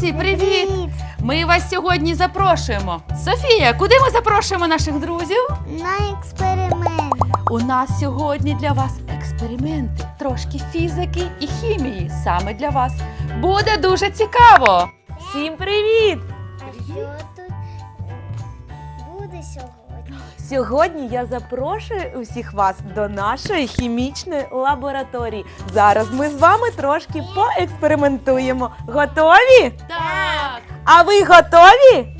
Друзі, привіт! Ми вас сьогодні запрошуємо. Софія, куди ми запрошуємо наших друзів? На експеримент. У нас сьогодні для вас експерименти, трошки фізики і хімії. Саме для вас. Буде дуже цікаво. Всім привіт! Що сьогодні? Я запрошую усіх вас до нашої хімічної лабораторії. Зараз ми з вами трошки поекспериментуємо. Готові? Так! А ви готові?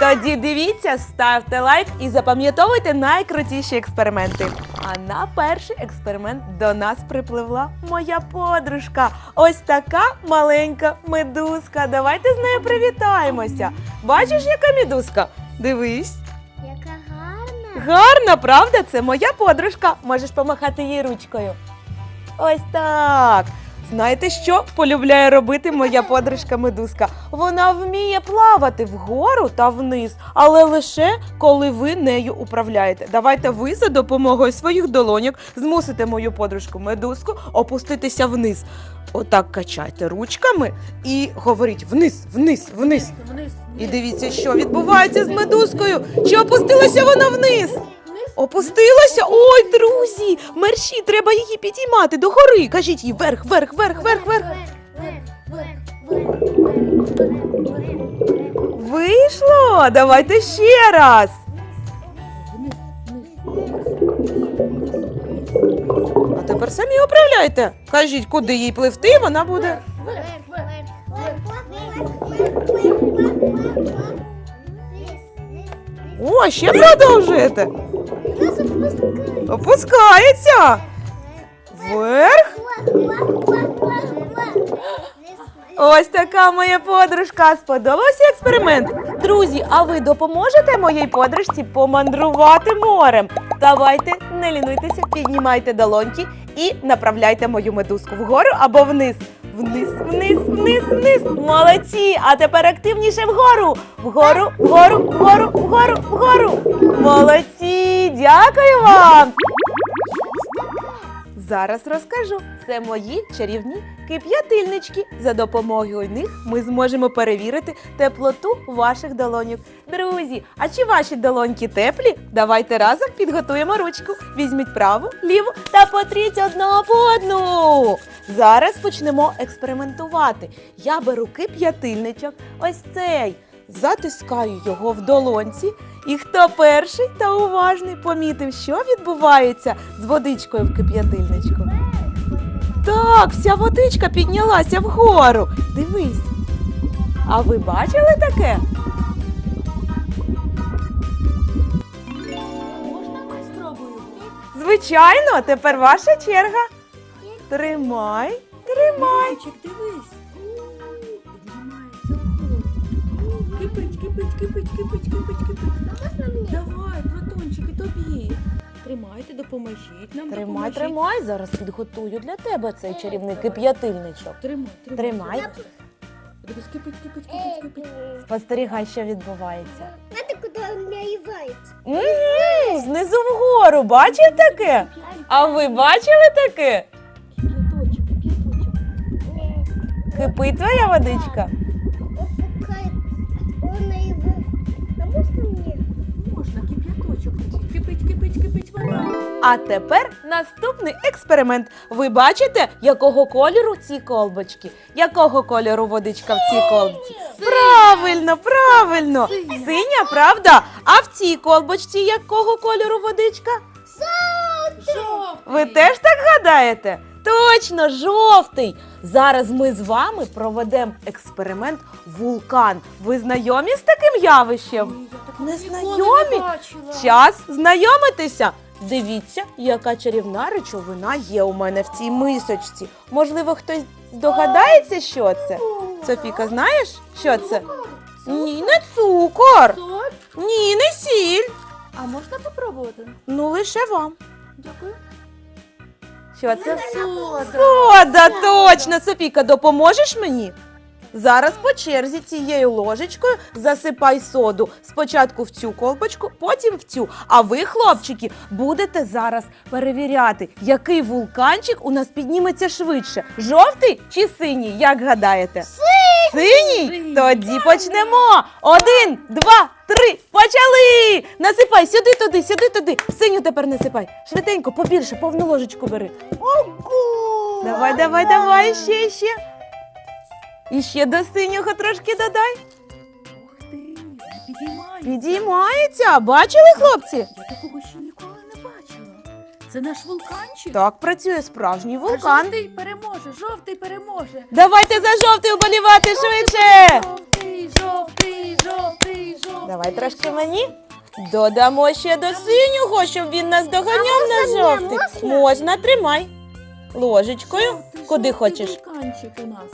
Тоді дивіться, ставте лайк і запам'ятовуйте найкрутіші експерименти. А на перший експеримент до нас припливла моя подружка. Ось така маленька медузка. Давайте з нею привітаємося. Бачиш, яка медузка? Дивись. Гарна, правда? Це моя подружка. Можеш помахати їй ручкою. Ось так. Знаєте, що полюбляє робити моя подружка медузка? Вона вміє плавати вгору та вниз, але лише коли ви нею управляєте. Давайте ви за допомогою своїх долоньок змусите мою подружку медузку опуститися вниз. Отак качайте ручками і говоріть вниз, вниз, вниз. І дивіться, що відбувається з медузкою. Чи опустилася вона вниз? Опустилася? Ой, друзі! Мерші, треба її підіймати догори. Кажіть їй вверх, вверх, вверх, вверх, вверх. Вийшло! Давайте ще раз. А тепер самі управляйте. Кажіть, куди їй пливти, вона буде. О, ще продовжуєте. Опускається. Вверх. Ось така моя подружка. Сподобався експеримент? Друзі, а ви допоможете моїй подружці помандрувати морем? Давайте, не лінуйтеся, піднімайте долоньки і направляйте мою медузку вгору або вниз. Вниз, вниз, вниз, вниз. Молодці! А тепер активніше вгору. Вгору, вгору, вгору, вгору, вгору. Молодці! Дякую вам! Зараз розкажу. Це мої чарівні кип'ятильнички. За допомогою них ми зможемо перевірити теплоту ваших долоньок. Друзі, а чи ваші долоньки теплі? Давайте разом підготуємо ручку. Візьміть праву, ліву та потріть одну об одну. Зараз почнемо експериментувати. Я беру кип'ятильничок, ось цей. Затискаю його в долонці. І хто перший та уважний помітив, що відбувається з водичкою в кип'ятильничку? Так, вся водичка піднялася вгору. Дивись. А ви бачили таке? Можна ми спробуємо? Звичайно, тепер ваша черга. Тримай, тримай. Дивись. Кипить, кипить, кипить, кипить, кипить, кипить. Давай, протончики, тобі. Тримайте, допоможіть нам. Тримай, допоможіть. тримай. Зараз підготую для тебе цей чарівний кип'ятильничок. Тримай, тримай. Тримай. Дивись, кипить, кипить, кипить, кипить. Спостерігай, що відбувається. Знаєте, куди він наївається? Угу, знизу вгору, бачив таке? А ви бачили таке? Кип'яточок, кип'яточок. Кипить твоя водичка? А тепер наступний експеримент. Ви бачите, якого кольору ці колбочки? Якого кольору водичка в цій колбці? Правильно, правильно. Синя. Правда? А в цій колбочці якого кольору водичка? Ви теж так гадаєте? Точно, жовтий. Зараз ми з вами проведемо експеримент вулкан. Ви знайомі з таким явищем? Ні, я Не знайомі? Час знайомитися. Дивіться, яка чарівна речовина є у мене в цій мисочці. Можливо, хтось здогадається, що це? Софіка, знаєш, що це? Ні, не цукор. Ні, не сіль. А можна попробувати? Ну, лише вам. Дякую. Що це? Сода. Сода, точно. Софіка, допоможеш мені? Зараз по черзі цією ложечкою засипай соду. Спочатку в цю колбочку, потім в цю. А ви, хлопчики, будете зараз перевіряти, який вулканчик у нас підніметься швидше. Жовтий чи синій, як гадаєте? Синій? Синій. Тоді почнемо. Один, два, три. Почали! Насипай сюди, туди, сюди, туди. Синю тепер насипай. Швиденько, побільше, повну ложечку бери. Ого! Давай, давай, давай, ще, ще. І ще до синього трошки додай. Ух ти, не. Підіймається. Бачили, хлопці? Я такого ще ніколи не бачила. Це наш вулканчик. Так працює справжній А вулкан. жовтий переможе, жовтий переможе. Давайте за жовтий уболівати швидше. Жовтий, жовтий, жовтий, жовтий. Давай трошки мені. Додамо ще до синього, щоб він нас доганяв на можна жовтий. мені? Можна, тримай. Ложечкою. Жовтий, Куди жовтий хочеш. Вулканчик у нас.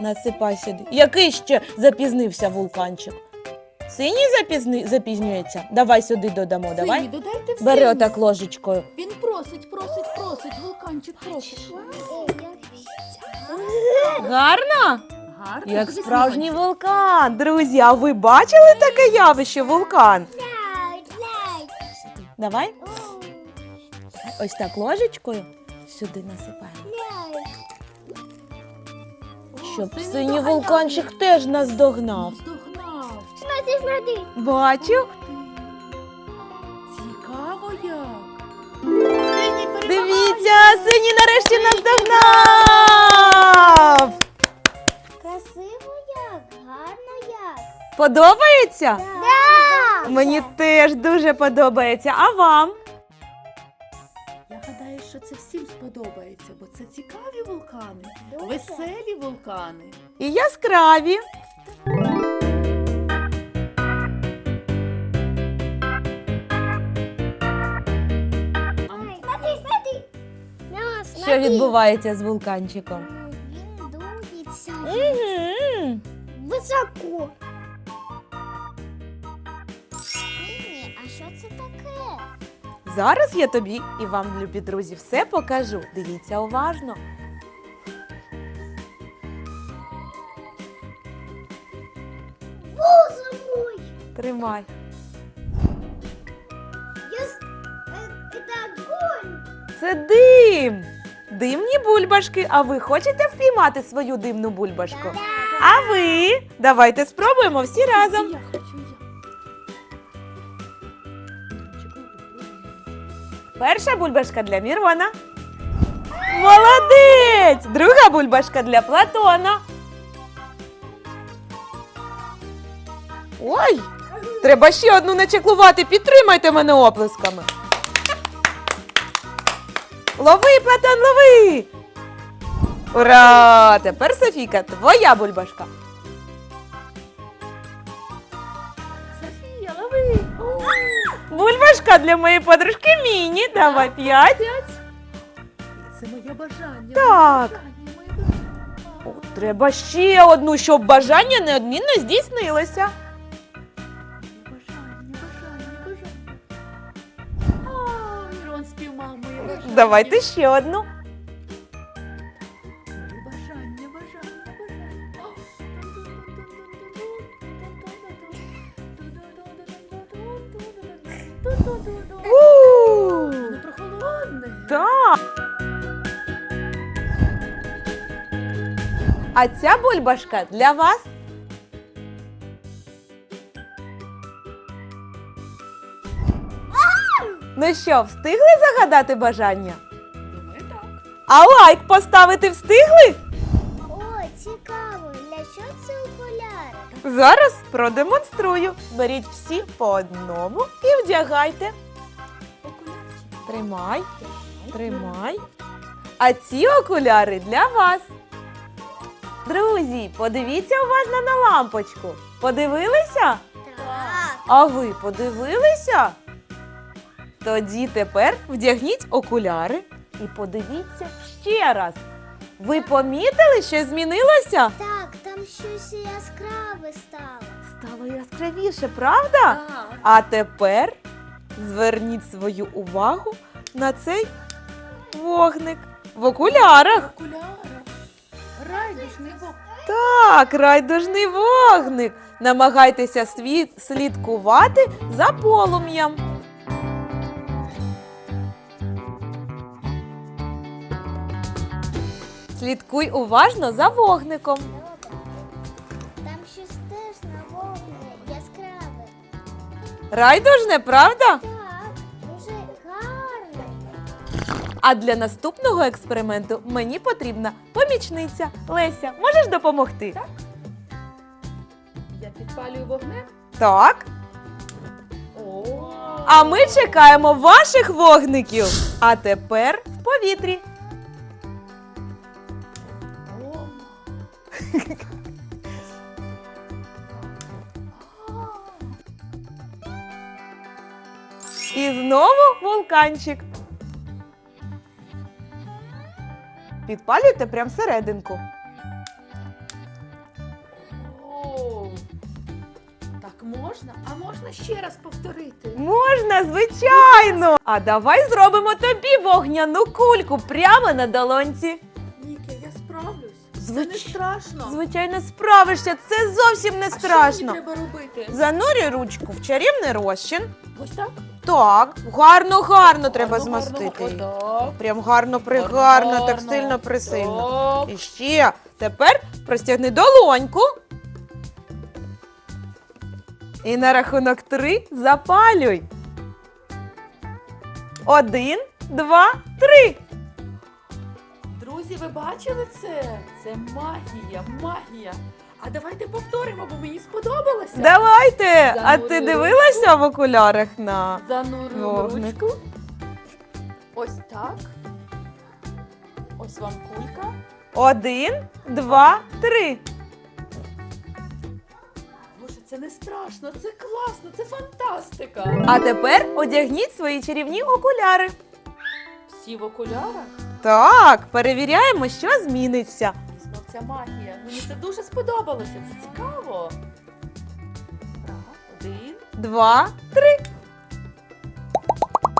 Насипай сюди. Який ще запізнився вулканчик? Синій запізни... запізнюється? Давай сюди додамо. Давай. Додайте в Бери синій. отак ложечкою. Він просить, просить, просить. Вулканчик просить. Гарно? Гарно. Як справжній вулкан. Друзі, а ви бачили таке явище вулкан? Давай. Ось так ложечкою сюди насипаємо. Щоб синій вулканчик теж нас догнав. Ух ти. Цікаво як. Синій перемагає. Дивіться, синій нарешті нас догнав. Красиво як, гарно як. Подобається? Да. Мені теж дуже подобається. А вам? Це всім сподобається, бо це цікаві вулкани, Дуже. веселі вулкани. І яскраві. Що відбувається з вулканчиком? Він дується високо. Зараз я тобі і вам, любі друзі, все покажу. Дивіться уважно. Боже мой! Тримай. Я... э, Это огонь! Це дим. Димні бульбашки. А ви хочете впіймати свою димну бульбашку? А ви? Давайте спробуємо всі разом. Перша бульбашка для Мірона. Молодець! Друга бульбашка для Платона. Ой! Треба ще одну начеклувати. Підтримайте мене оплесками. Лови, Платон, лови! Ура! Тепер Софійка, твоя бульбашка. Бульбашка для моєї подружки Міні. Давай п'ять. П'ять. Це моє бажання. Так. Моє бажання, моє бажання. О, Треба ще одну, щоб бажання неодмінно здійснилося. Моє бажання, бажання, бажання. О, Мірон спіймав моє бажання. Давайте ще одну. Воно прохолодне. Так. А ця бульбашка для вас. Ну що, встигли загадати бажання? Думаю, так. А лайк поставити встигли? Цікаво, для що це окуляри? Зараз продемонструю. Беріть всі по одному і вдягайте. Тримай, тримай. А ці окуляри для вас. Друзі, подивіться уважно на лампочку. Подивилися? Так. А ви подивилися? Тоді тепер вдягніть окуляри і подивіться ще раз. Ви помітили, що змінилося? Так, там щось яскраве стало. Стало яскравіше, правда? Так. А тепер зверніть свою увагу на цей вогник в окулярах. Окуляри. Райдушний вогник. Так, райдужний вогник. Намагайтеся світ слідкувати за полум'ям. Слідкуй уважно за вогником. Райдужне вогне, яскраве. Райдужне, правда? Так, дуже гарне. А для наступного експерименту мені потрібна помічниця. Леся, можеш допомогти? Так. Я підпалюю вогнем. Так. О, А ми чекаємо ваших вогників. А тепер в повітрі. І знову вулканчик. Підпалюйте прямо всерединку. О. Так можна? А можна ще раз повторити? Можна, звичайно. А давай зробимо тобі вогняну кульку прямо на долонці. Це Звич- не страшно. Звичайно, справишся. Це зовсім не А що страшно. мені треба робити? Занурюй ручку в чарівний розчин. Ось так? Так, гарно, гарно треба Гарно, гарно, змастити. її. отак. Прям гарно, пригарно, Гарно, так сильно присильно. Так. І ще тепер простягни долоньку. І на рахунок три запалюй. Один, два, три. Друзі, ви бачили це? Це магія, магія. А давайте повторимо, бо мені сподобалося. Давайте! А ти Занурюй дивилася в окулярах на Занурюємо ручку. Ось так. Ось вам кулька. один, два, три. Боже, це не страшно, це класно, це фантастика. А тепер одягніть свої чарівні окуляри. Всі в окулярах. Так, перевіряємо, що зміниться. Знов ця магія. Мені це дуже сподобалося. Це цікаво. Так, один. два, три.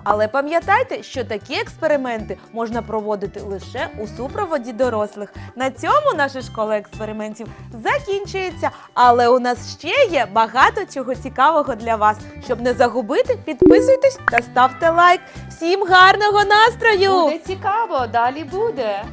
Але пам'ятайте, що такі експерименти можна проводити лише у супроводі дорослих. На цьому наша школа експериментів закінчується. Але у нас ще є багато чого цікавого для вас. Щоб не загубити, підписуйтесь та ставте лайк. Всім гарного настрою! Буде цікаво, далі буде.